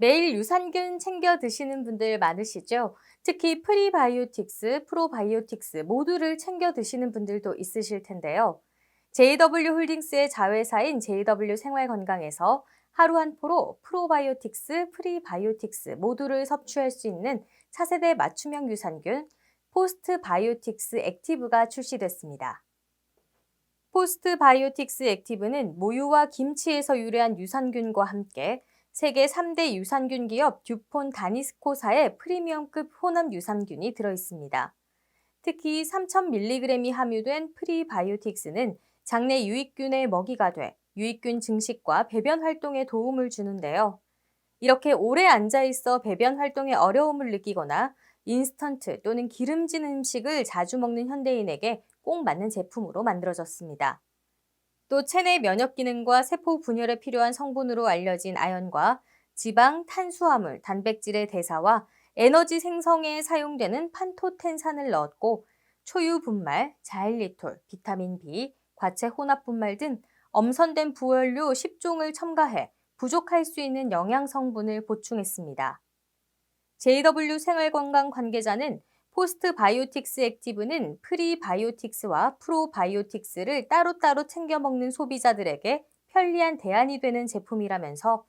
매일 유산균 챙겨 드시는 분들 많으시죠? 특히 프리바이오틱스, 프로바이오틱스 모두를 챙겨 드시는 분들도 있으실 텐데요. JW 홀딩스의 자회사인 JW 생활건강에서 하루 한 포로 프로바이오틱스, 프리바이오틱스 모두를 섭취할 수 있는 차세대 맞춤형 유산균 포스트 바이오틱스 액티브가 출시됐습니다. 포스트 바이오틱스 액티브는 모유와 김치에서 유래한 유산균과 함께 세계 3대 유산균 기업 듀폰 다니스코사의 프리미엄급 혼합 유산균이 들어 있습니다. 특히 3,000mg이 함유된 프리바이오틱스는 장내 유익균의 먹이가 돼 유익균 증식과 배변 활동에 도움을 주는데요. 이렇게 오래 앉아 있어 배변 활동에 어려움을 느끼거나 인스턴트 또는 기름진 음식을 자주 먹는 현대인에게 꼭 맞는 제품으로 만들어졌습니다. 또 체내 면역 기능과 세포 분열에 필요한 성분으로 알려진 아연과 지방, 탄수화물, 단백질의 대사와 에너지 생성에 사용되는 판토텐산을 넣었고 초유 분말, 자일리톨, 비타민 B, 과체 혼합 분말 등 엄선된 부원료 10종을 첨가해 부족할 수 있는 영양 성분을 보충했습니다. JW 생활건강 관계자는 포스트 바이오틱스 액티브는 프리바이오틱스와 프로바이오틱스를 따로따로 챙겨 먹는 소비자들에게 편리한 대안이 되는 제품이라면서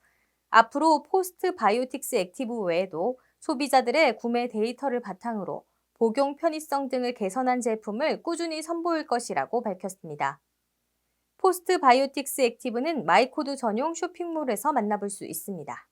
앞으로 포스트 바이오틱스 액티브 외에도 소비자들의 구매 데이터를 바탕으로 복용 편의성 등을 개선한 제품을 꾸준히 선보일 것이라고 밝혔습니다. 포스트 바이오틱스 액티브는 마이코드 전용 쇼핑몰에서 만나볼 수 있습니다.